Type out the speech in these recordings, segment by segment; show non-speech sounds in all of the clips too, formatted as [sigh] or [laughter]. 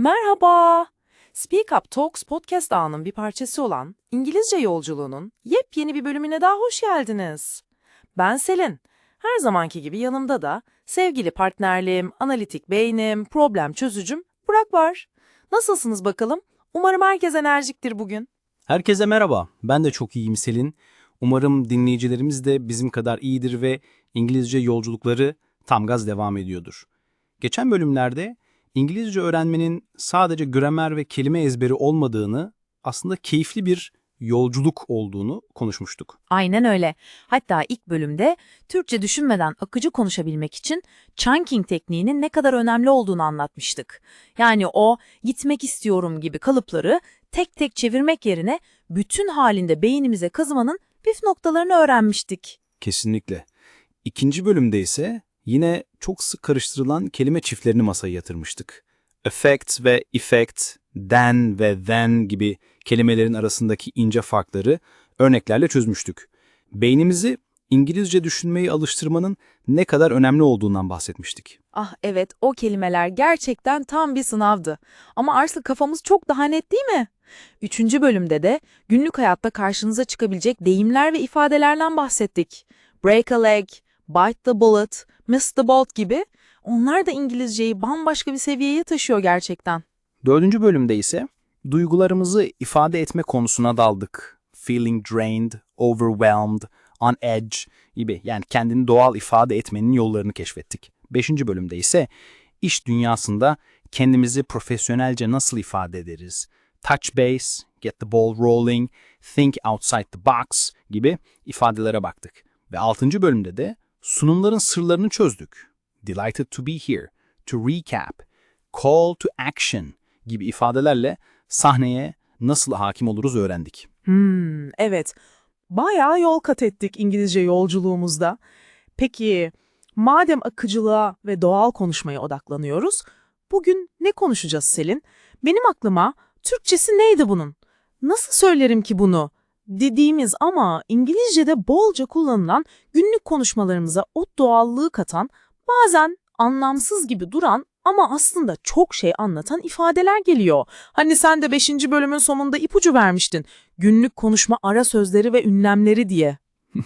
Merhaba. Speak Up Talks podcast ağının bir parçası olan İngilizce yolculuğunun yepyeni bir bölümüne daha hoş geldiniz. Ben Selin. Her zamanki gibi yanımda da sevgili partnerliğim, analitik beynim, problem çözücüm Burak var. Nasılsınız bakalım? Umarım herkes enerjiktir bugün. Herkese merhaba. Ben de çok iyiyim Selin. Umarım dinleyicilerimiz de bizim kadar iyidir ve İngilizce yolculukları tam gaz devam ediyordur. Geçen bölümlerde İngilizce öğrenmenin sadece gramer ve kelime ezberi olmadığını, aslında keyifli bir yolculuk olduğunu konuşmuştuk. Aynen öyle. Hatta ilk bölümde Türkçe düşünmeden akıcı konuşabilmek için chunking tekniğinin ne kadar önemli olduğunu anlatmıştık. Yani o gitmek istiyorum gibi kalıpları tek tek çevirmek yerine bütün halinde beynimize kazımanın püf noktalarını öğrenmiştik. Kesinlikle. İkinci bölümde ise yine çok sık karıştırılan kelime çiftlerini masaya yatırmıştık. Affect ve effect, than ve then gibi kelimelerin arasındaki ince farkları örneklerle çözmüştük. Beynimizi İngilizce düşünmeyi alıştırmanın ne kadar önemli olduğundan bahsetmiştik. Ah evet o kelimeler gerçekten tam bir sınavdı. Ama artık kafamız çok daha net değil mi? Üçüncü bölümde de günlük hayatta karşınıza çıkabilecek deyimler ve ifadelerden bahsettik. Break a leg, bite the bullet, miss boat gibi. Onlar da İngilizceyi bambaşka bir seviyeye taşıyor gerçekten. Dördüncü bölümde ise duygularımızı ifade etme konusuna daldık. Feeling drained, overwhelmed, on edge gibi yani kendini doğal ifade etmenin yollarını keşfettik. Beşinci bölümde ise iş dünyasında kendimizi profesyonelce nasıl ifade ederiz? Touch base, get the ball rolling, think outside the box gibi ifadelere baktık. Ve altıncı bölümde de sunumların sırlarını çözdük. Delighted to be here, to recap, call to action gibi ifadelerle sahneye nasıl hakim oluruz öğrendik. Hmm, evet. Bayağı yol kat ettik İngilizce yolculuğumuzda. Peki, madem akıcılığa ve doğal konuşmaya odaklanıyoruz, bugün ne konuşacağız Selin? Benim aklıma Türkçesi neydi bunun? Nasıl söylerim ki bunu? Dediğimiz ama İngilizce'de bolca kullanılan günlük konuşmalarımıza o doğallığı katan, bazen anlamsız gibi duran ama aslında çok şey anlatan ifadeler geliyor. Hani sen de 5. bölümün sonunda ipucu vermiştin. Günlük konuşma ara sözleri ve ünlemleri diye. [laughs]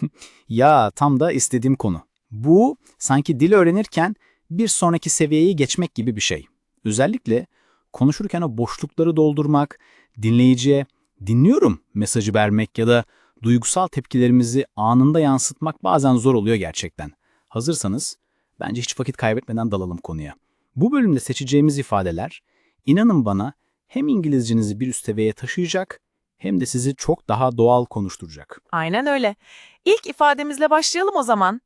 Ya tam da istediğim konu. Bu sanki dil öğrenirken bir sonraki seviyeyi geçmek gibi bir şey. Özellikle konuşurken o boşlukları doldurmak, dinleyiciye dinliyorum mesajı vermek ya da duygusal tepkilerimizi anında yansıtmak bazen zor oluyor gerçekten. Hazırsanız bence hiç vakit kaybetmeden dalalım konuya. Bu bölümde seçeceğimiz ifadeler inanın bana hem İngilizcenizi bir üst seviyeye taşıyacak hem de sizi çok daha doğal konuşturacak. Aynen öyle. İlk ifademizle başlayalım o zaman.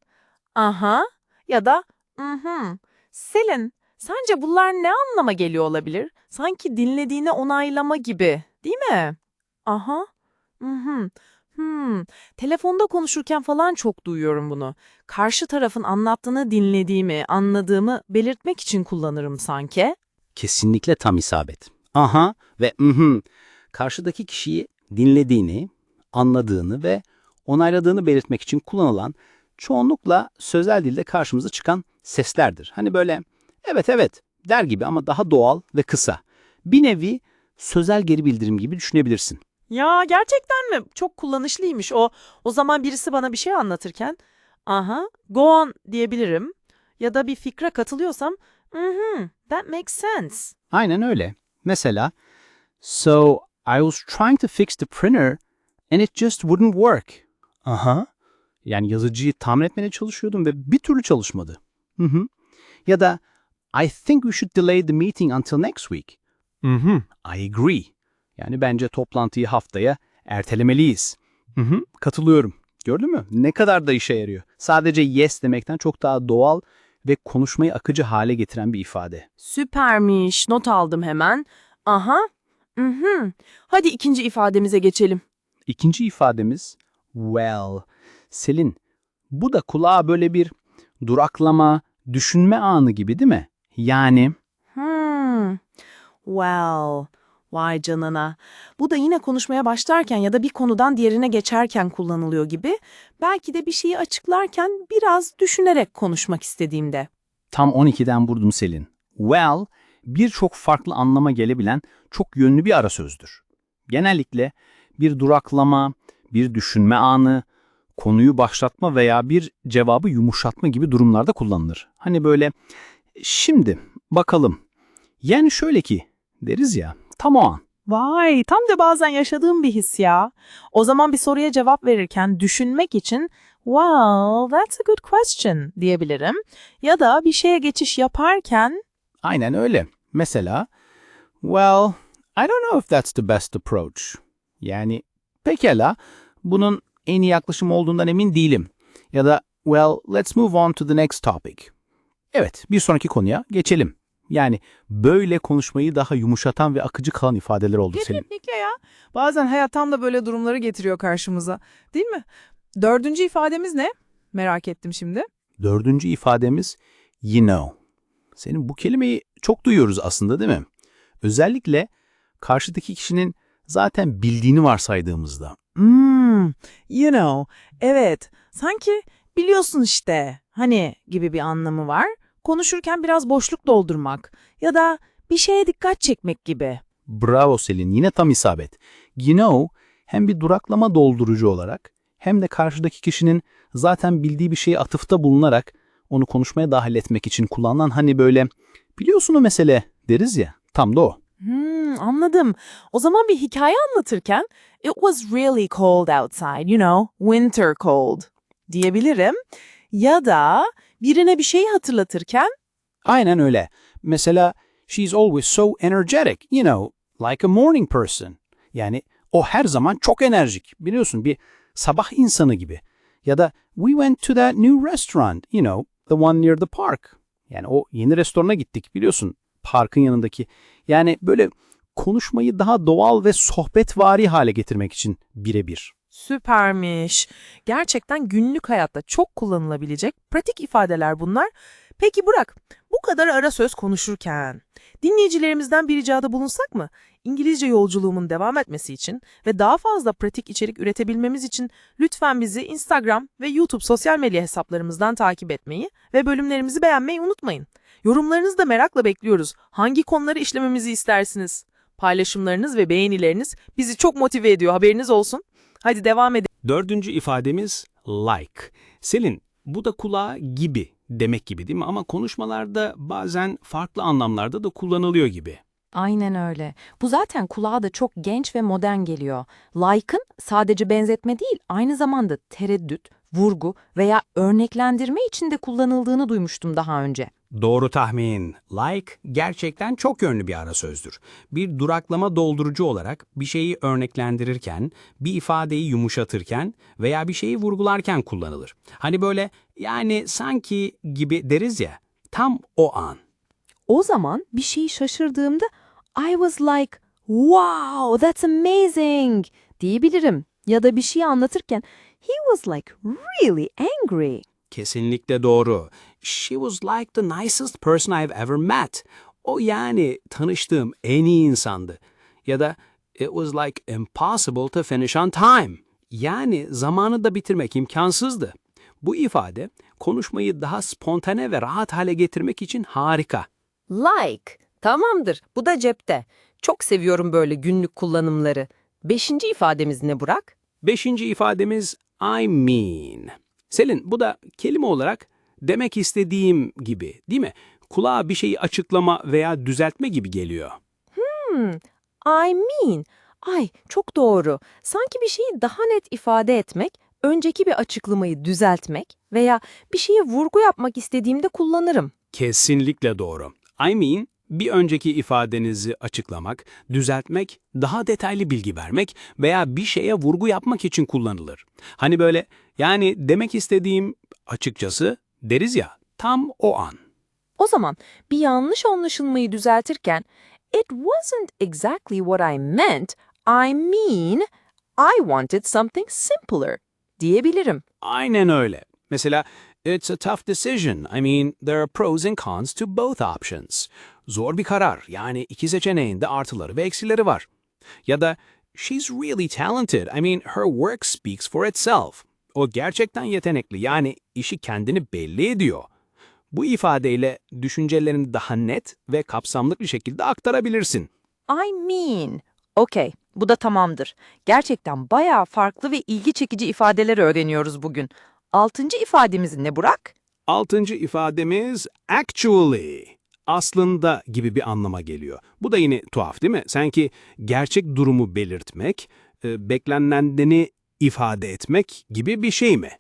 Aha ya da mhm. Selin, sence bunlar ne anlama geliyor olabilir? Sanki dinlediğini onaylama gibi, değil mi? Aha. Mhm. Hmm. Telefonda konuşurken falan çok duyuyorum bunu. Karşı tarafın anlattığını dinlediğimi, anladığımı belirtmek için kullanırım sanki. Kesinlikle tam isabet. Aha ve mhm. Karşıdaki kişiyi dinlediğini, anladığını ve onayladığını belirtmek için kullanılan çoğunlukla sözel dilde karşımıza çıkan seslerdir. Hani böyle evet evet der gibi ama daha doğal ve kısa. Bir nevi sözel geri bildirim gibi düşünebilirsin. Ya gerçekten mi? Çok kullanışlıymış o. O zaman birisi bana bir şey anlatırken aha go on diyebilirim. Ya da bir fikre katılıyorsam mhm that makes sense. Aynen öyle. Mesela So I was trying to fix the printer and it just wouldn't work. Aha. Yani yazıcıyı tamir etmeye çalışıyordum ve bir türlü çalışmadı. Hı hı. Ya da I think we should delay the meeting until next week. Hı hı. I agree. Yani bence toplantıyı haftaya ertelemeliyiz. Hı hı. Katılıyorum. Gördün mü? Ne kadar da işe yarıyor. Sadece yes demekten çok daha doğal ve konuşmayı akıcı hale getiren bir ifade. Süpermiş. Not aldım hemen. Aha. Mhm. Hadi ikinci ifademize geçelim. İkinci ifademiz well. Selin, bu da kulağa böyle bir duraklama, düşünme anı gibi değil mi? Yani Hmm. Well. Vay canına. Bu da yine konuşmaya başlarken ya da bir konudan diğerine geçerken kullanılıyor gibi. Belki de bir şeyi açıklarken biraz düşünerek konuşmak istediğimde. tam 12'den vurdun Selin. Well, birçok farklı anlama gelebilen çok yönlü bir ara sözdür. Genellikle bir duraklama, bir düşünme anı, konuyu başlatma veya bir cevabı yumuşatma gibi durumlarda kullanılır. Hani böyle şimdi bakalım. Yani şöyle ki deriz ya tam o an. Vay, tam da bazen yaşadığım bir his ya. O zaman bir soruya cevap verirken düşünmek için well, that's a good question diyebilirim. Ya da bir şeye geçiş yaparken Aynen öyle. Mesela, well, I don't know if that's the best approach. Yani, pekala, bunun en iyi yaklaşım olduğundan emin değilim. Ya da, well, let's move on to the next topic. Evet, bir sonraki konuya geçelim. Yani böyle konuşmayı daha yumuşatan ve akıcı kalan ifadeler oldu Selim. Kesinlikle ya. Bazen hayat tam da böyle durumları getiriyor karşımıza. Değil mi? Dördüncü ifademiz ne? Merak ettim şimdi. Dördüncü ifademiz you know. Senin bu kelimeyi çok duyuyoruz aslında değil mi? Özellikle karşıdaki kişinin zaten bildiğini varsaydığımızda. Hmm, you know. Evet. Sanki biliyorsun işte. Hani gibi bir anlamı var. Konuşurken biraz boşluk doldurmak ya da bir şeye dikkat çekmek gibi. Bravo Selin, yine tam isabet. You know, hem bir duraklama doldurucu olarak hem de karşıdaki kişinin zaten bildiği bir şeye atıfta bulunarak onu konuşmaya dahil etmek için kullanılan hani böyle biliyorsun o mesele deriz ya, tam da o. Hmm, anladım. O zaman bir hikaye anlatırken it was really cold outside, you know, winter cold diyebilirim. Ya da birine bir şeyi hatırlatırken Aynen öyle. Mesela she's always so energetic, you know, like a morning person. Yani o her zaman çok enerjik. Biliyorsun bir sabah insanı gibi. Ya da we went to that new restaurant, you know, the one near the park. Yani o yeni restorana gittik biliyorsun. Parkın yanındaki. Yani böyle konuşmayı daha doğal ve sohbetvari hale getirmek için birebir. Süpermiş. Gerçekten günlük hayatta çok kullanılabilecek pratik ifadeler bunlar. Peki Burak, bu kadar ara söz konuşurken dinleyicilerimizden bir ricada bulunsak mı? İngilizce yolculuğumun devam etmesi için ve daha fazla pratik içerik üretebilmemiz için lütfen bizi Instagram ve YouTube sosyal medya hesaplarımızdan takip etmeyi ve bölümlerimizi beğenmeyi unutmayın. Yorumlarınızı da merakla bekliyoruz. Hangi konuları işlememizi istersiniz? Paylaşımlarınız ve beğenileriniz bizi çok motive ediyor haberiniz olsun. Hadi devam edelim. Dördüncü ifademiz like. Selin, bu da kulağa gibi demek gibi değil mi? Ama konuşmalarda bazen farklı anlamlarda da kullanılıyor gibi. Aynen öyle. Bu zaten kulağa da çok genç ve modern geliyor. Like'ın sadece benzetme değil, aynı zamanda tereddüt, vurgu veya örneklendirme için de kullanıldığını duymuştum daha önce. Doğru tahmin. Like gerçekten çok yönlü bir ara sözdür. Bir duraklama doldurucu olarak bir şeyi örneklendirirken, bir ifadeyi yumuşatırken veya bir şeyi vurgularken kullanılır. Hani böyle yani sanki gibi deriz ya, tam o an. O zaman bir şeyi şaşırdığımda I was like, wow, that's amazing diyebilirim. Ya da bir şeyi anlatırken he was like really angry. Kesinlikle doğru. She was like the nicest person I've ever met. O yani tanıştığım en iyi insandı. Ya da it was like impossible to finish on time. Yani zamanı da bitirmek imkansızdı. Bu ifade konuşmayı daha spontane ve rahat hale getirmek için harika. Like. Tamamdır. Bu da cepte. Çok seviyorum böyle günlük kullanımları. Beşinci ifademiz ne Burak? Beşinci ifademiz I mean. Selin bu da kelime olarak demek istediğim gibi değil mi? Kulağa bir şeyi açıklama veya düzeltme gibi geliyor. Hmm, I mean. Ay çok doğru. Sanki bir şeyi daha net ifade etmek, önceki bir açıklamayı düzeltmek veya bir şeye vurgu yapmak istediğimde kullanırım. Kesinlikle doğru. I mean, bir önceki ifadenizi açıklamak, düzeltmek, daha detaylı bilgi vermek veya bir şeye vurgu yapmak için kullanılır. Hani böyle, yani demek istediğim açıkçası deriz ya, tam o an. O zaman bir yanlış anlaşılmayı düzeltirken it wasn't exactly what I meant, I mean I wanted something simpler diyebilirim. Aynen öyle. Mesela, it's a tough decision. I mean, there are pros and cons to both options. Zor bir karar. Yani iki seçeneğin de artıları ve eksileri var. Ya da, she's really talented. I mean, her work speaks for itself. O gerçekten yetenekli. Yani işi kendini belli ediyor. Bu ifadeyle düşüncelerini daha net ve kapsamlı bir şekilde aktarabilirsin. I mean. Okey, bu da tamamdır. Gerçekten bayağı farklı ve ilgi çekici ifadeler öğreniyoruz bugün. Altıncı ifademiz ne Burak? Altıncı ifademiz actually. Aslında gibi bir anlama geliyor. Bu da yine tuhaf değil mi? Sanki gerçek durumu belirtmek, e, beklenendeni ifade etmek gibi bir şey mi?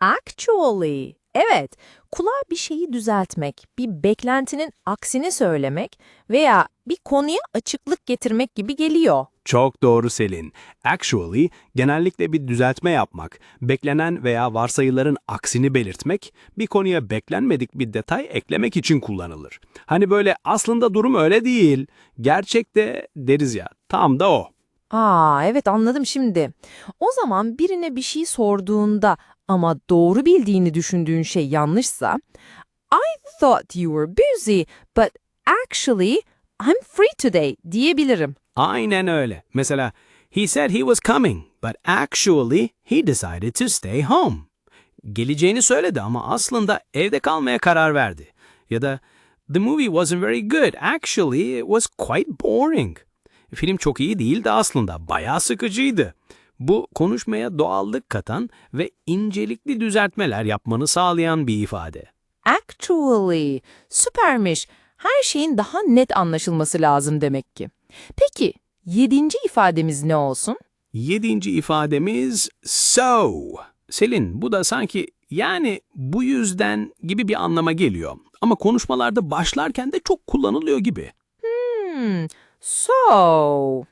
Actually. Evet, kulağa bir şeyi düzeltmek, bir beklentinin aksini söylemek veya bir konuya açıklık getirmek gibi geliyor. Çok doğru Selin. Actually, genellikle bir düzeltme yapmak, beklenen veya varsayıların aksini belirtmek, bir konuya beklenmedik bir detay eklemek için kullanılır. Hani böyle aslında durum öyle değil, gerçekte deriz ya, tam da o. Aa, evet anladım şimdi. O zaman birine bir şey sorduğunda ama doğru bildiğini düşündüğün şey yanlışsa, I thought you were busy, but actually I'm free today diyebilirim. Aynen öyle. Mesela, he said he was coming, but actually he decided to stay home. Geleceğini söyledi ama aslında evde kalmaya karar verdi. Ya da, the movie wasn't very good, actually it was quite boring. Film çok iyi değildi aslında, bayağı sıkıcıydı. Bu konuşmaya doğallık katan ve incelikli düzeltmeler yapmanı sağlayan bir ifade. Actually, süpermiş. Her şeyin daha net anlaşılması lazım demek ki. Peki, yedinci ifademiz ne olsun? Yedinci ifademiz so. Selin bu da sanki yani bu yüzden gibi bir anlama geliyor. Ama konuşmalarda başlarken de çok kullanılıyor gibi. Hmm, so.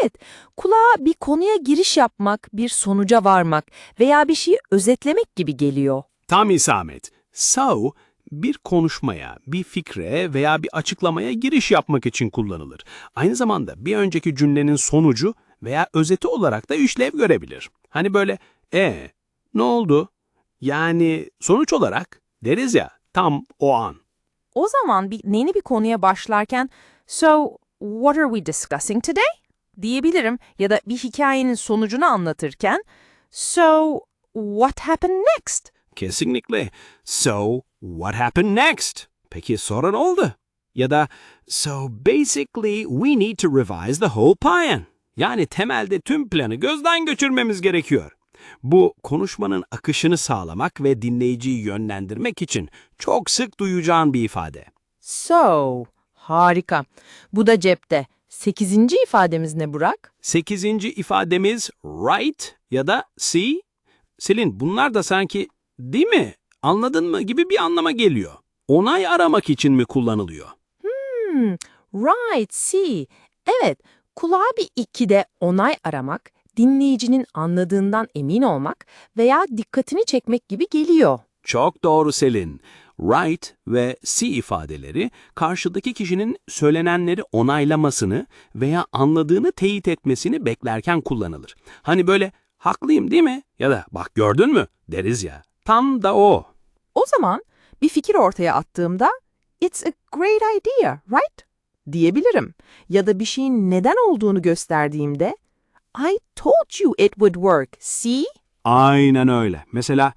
Evet, kulağa bir konuya giriş yapmak, bir sonuca varmak veya bir şeyi özetlemek gibi geliyor. Tam isamet. So bir konuşmaya, bir fikre veya bir açıklamaya giriş yapmak için kullanılır. Aynı zamanda bir önceki cümlenin sonucu veya özeti olarak da işlev görebilir. Hani böyle e ne oldu? Yani sonuç olarak deriz ya tam o an. O zaman bir, yeni bir konuya başlarken, so what are we discussing today? diyebilirim ya da bir hikayenin sonucunu anlatırken, so what happened next? Kesinlikle. So, what happened next? Peki sonra ne oldu? Ya da, so basically we need to revise the whole plan. Yani temelde tüm planı gözden geçirmemiz gerekiyor. Bu konuşmanın akışını sağlamak ve dinleyiciyi yönlendirmek için çok sık duyacağın bir ifade. So, harika. Bu da cepte. Sekizinci ifademiz ne Burak? Sekizinci ifademiz right ya da see. Selin bunlar da sanki değil mi anladın mı gibi bir anlama geliyor. Onay aramak için mi kullanılıyor? Hmm, right, see. Evet, kulağa bir ikide onay aramak, dinleyicinin anladığından emin olmak veya dikkatini çekmek gibi geliyor. Çok doğru Selin. Right ve see ifadeleri karşıdaki kişinin söylenenleri onaylamasını veya anladığını teyit etmesini beklerken kullanılır. Hani böyle haklıyım değil mi? Ya da bak gördün mü deriz ya. Tam da o. O zaman bir fikir ortaya attığımda it's a great idea, right? diyebilirim. Ya da bir şeyin neden olduğunu gösterdiğimde I told you it would work, see? Aynen öyle. Mesela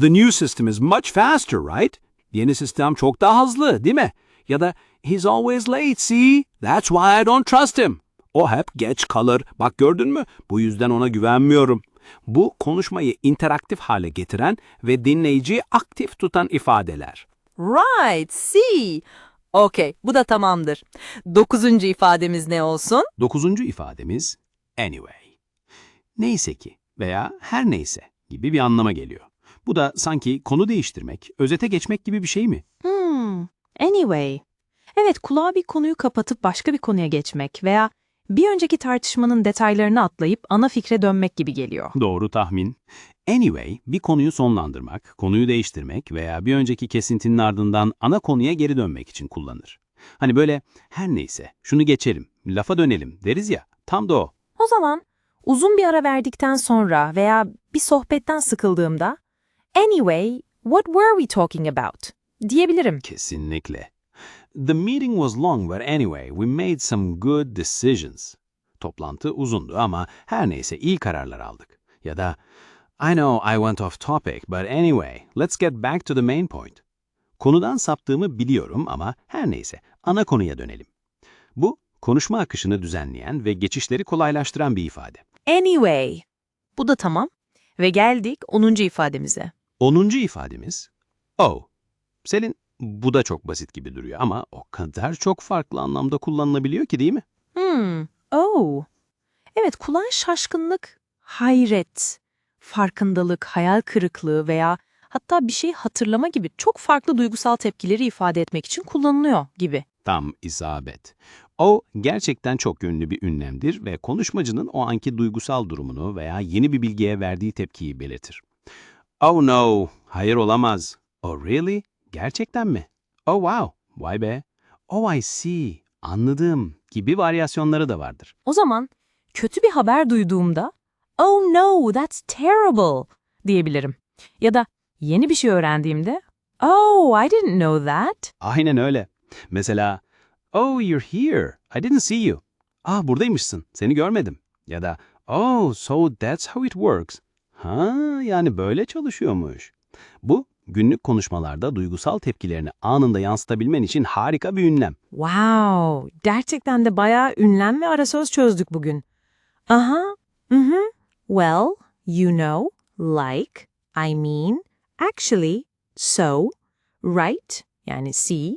the new system is much faster, right? Yeni sistem çok daha hızlı, değil mi? Ya da he's always late, see? That's why I don't trust him. O hep geç kalır. Bak gördün mü? Bu yüzden ona güvenmiyorum. Bu konuşmayı interaktif hale getiren ve dinleyiciyi aktif tutan ifadeler. Right, see. Okey, bu da tamamdır. Dokuzuncu ifademiz ne olsun? Dokuzuncu ifademiz anyway. Neyse ki veya her neyse gibi bir anlama geliyor. Bu da sanki konu değiştirmek, özete geçmek gibi bir şey mi? Hmm, anyway. Evet, kulağa bir konuyu kapatıp başka bir konuya geçmek veya bir önceki tartışmanın detaylarını atlayıp ana fikre dönmek gibi geliyor. Doğru tahmin. Anyway, bir konuyu sonlandırmak, konuyu değiştirmek veya bir önceki kesintinin ardından ana konuya geri dönmek için kullanır. Hani böyle her neyse şunu geçelim, lafa dönelim deriz ya, tam da o. O zaman uzun bir ara verdikten sonra veya bir sohbetten sıkıldığımda anyway, what were we talking about diyebilirim. Kesinlikle. The meeting was long but anyway, we made some good decisions. Toplantı uzundu ama her neyse iyi kararlar aldık. Ya da I know I went off topic but anyway, let's get back to the main point. Konudan saptığımı biliyorum ama her neyse ana konuya dönelim. Bu, konuşma akışını düzenleyen ve geçişleri kolaylaştıran bir ifade. Anyway. Bu da tamam. Ve geldik 10. ifademize. 10. ifademiz oh. Selin, bu da çok basit gibi duruyor ama o kadar çok farklı anlamda kullanılabiliyor ki değil mi? Hmm. Oh. Evet kulağın şaşkınlık, hayret, farkındalık, hayal kırıklığı veya hatta bir şey hatırlama gibi çok farklı duygusal tepkileri ifade etmek için kullanılıyor gibi. Tam isabet. O gerçekten çok yönlü bir ünlemdir ve konuşmacının o anki duygusal durumunu veya yeni bir bilgiye verdiği tepkiyi belirtir. Oh no, hayır olamaz. Oh really? Gerçekten mi? Oh wow, vay be. Oh I see, anladım gibi varyasyonları da vardır. O zaman kötü bir haber duyduğumda oh no that's terrible diyebilirim. Ya da yeni bir şey öğrendiğimde oh I didn't know that. Aynen öyle. Mesela, oh you're here, I didn't see you. Ah buradaymışsın, seni görmedim. Ya da, oh so that's how it works. Ha yani böyle çalışıyormuş. Bu, günlük konuşmalarda duygusal tepkilerini anında yansıtabilmen için harika bir ünlem. Wow, gerçekten de bayağı ünlem ve arasöz çözdük bugün. Aha, mhm. Well, you know, like, I mean, actually, so, right, yani see,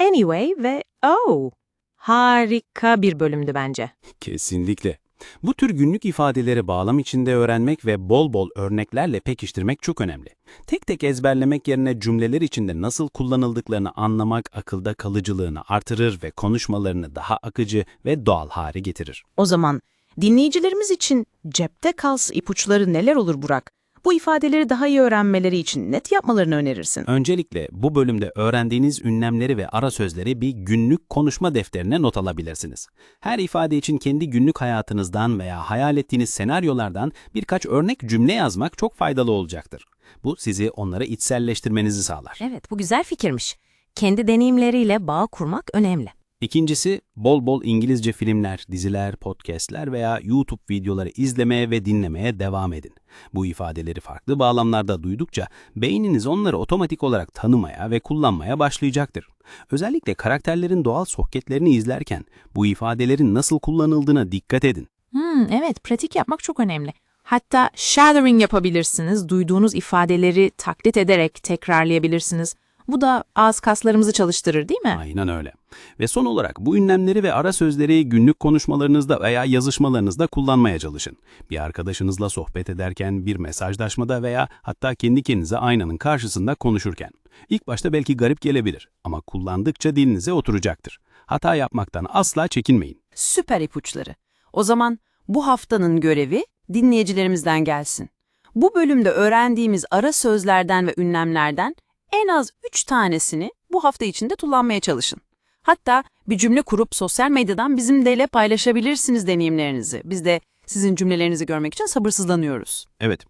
anyway ve oh. Harika bir bölümdü bence. Kesinlikle. Bu tür günlük ifadeleri bağlam içinde öğrenmek ve bol bol örneklerle pekiştirmek çok önemli. Tek tek ezberlemek yerine cümleler içinde nasıl kullanıldıklarını anlamak akılda kalıcılığını artırır ve konuşmalarını daha akıcı ve doğal hale getirir. O zaman dinleyicilerimiz için cepte kalsı ipuçları neler olur Burak? Bu ifadeleri daha iyi öğrenmeleri için net yapmalarını önerirsin. Öncelikle bu bölümde öğrendiğiniz ünlemleri ve ara sözleri bir günlük konuşma defterine not alabilirsiniz. Her ifade için kendi günlük hayatınızdan veya hayal ettiğiniz senaryolardan birkaç örnek cümle yazmak çok faydalı olacaktır. Bu sizi onlara içselleştirmenizi sağlar. Evet, bu güzel fikirmiş. Kendi deneyimleriyle bağ kurmak önemli. İkincisi, bol bol İngilizce filmler, diziler, podcastler veya YouTube videoları izlemeye ve dinlemeye devam edin. Bu ifadeleri farklı bağlamlarda duydukça beyniniz onları otomatik olarak tanımaya ve kullanmaya başlayacaktır. Özellikle karakterlerin doğal sohbetlerini izlerken bu ifadelerin nasıl kullanıldığına dikkat edin. Hmm, evet, pratik yapmak çok önemli. Hatta shadowing yapabilirsiniz. Duyduğunuz ifadeleri taklit ederek tekrarlayabilirsiniz. Bu da ağız kaslarımızı çalıştırır değil mi? Aynen öyle. Ve son olarak bu ünlemleri ve ara sözleri günlük konuşmalarınızda veya yazışmalarınızda kullanmaya çalışın. Bir arkadaşınızla sohbet ederken, bir mesajlaşmada veya hatta kendi kendinize aynanın karşısında konuşurken. İlk başta belki garip gelebilir ama kullandıkça dilinize oturacaktır. Hata yapmaktan asla çekinmeyin. Süper ipuçları. O zaman bu haftanın görevi dinleyicilerimizden gelsin. Bu bölümde öğrendiğimiz ara sözlerden ve ünlemlerden en az 3 tanesini bu hafta içinde kullanmaya çalışın. Hatta bir cümle kurup sosyal medyadan bizimle paylaşabilirsiniz deneyimlerinizi. Biz de sizin cümlelerinizi görmek için sabırsızlanıyoruz. Evet,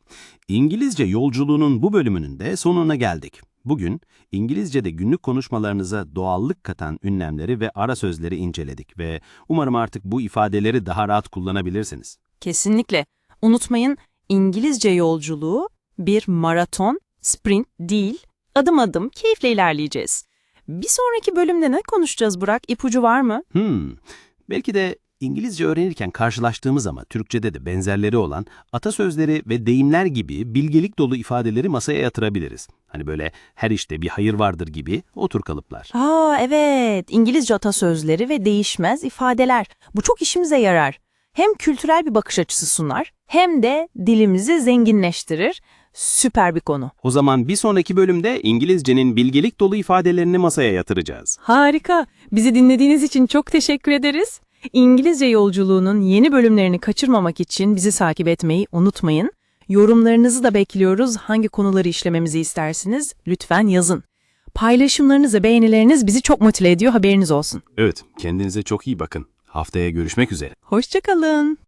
İngilizce yolculuğunun bu bölümünün de sonuna geldik. Bugün İngilizce'de günlük konuşmalarınıza doğallık katan ünlemleri ve ara sözleri inceledik ve umarım artık bu ifadeleri daha rahat kullanabilirsiniz. Kesinlikle. Unutmayın İngilizce yolculuğu bir maraton, sprint değil, adım adım keyifle ilerleyeceğiz. Bir sonraki bölümde ne konuşacağız Burak? İpucu var mı? Hmm, belki de İngilizce öğrenirken karşılaştığımız ama Türkçe'de de benzerleri olan atasözleri ve deyimler gibi bilgelik dolu ifadeleri masaya yatırabiliriz. Hani böyle her işte bir hayır vardır gibi o tür kalıplar. Aa evet, İngilizce atasözleri ve değişmez ifadeler. Bu çok işimize yarar. Hem kültürel bir bakış açısı sunar, hem de dilimizi zenginleştirir. Süper bir konu. O zaman bir sonraki bölümde İngilizcenin bilgelik dolu ifadelerini masaya yatıracağız. Harika. Bizi dinlediğiniz için çok teşekkür ederiz. İngilizce yolculuğunun yeni bölümlerini kaçırmamak için bizi takip etmeyi unutmayın. Yorumlarınızı da bekliyoruz. Hangi konuları işlememizi istersiniz? Lütfen yazın. Paylaşımlarınız ve beğenileriniz bizi çok motive ediyor. Haberiniz olsun. Evet, kendinize çok iyi bakın. Haftaya görüşmek üzere. Hoşçakalın.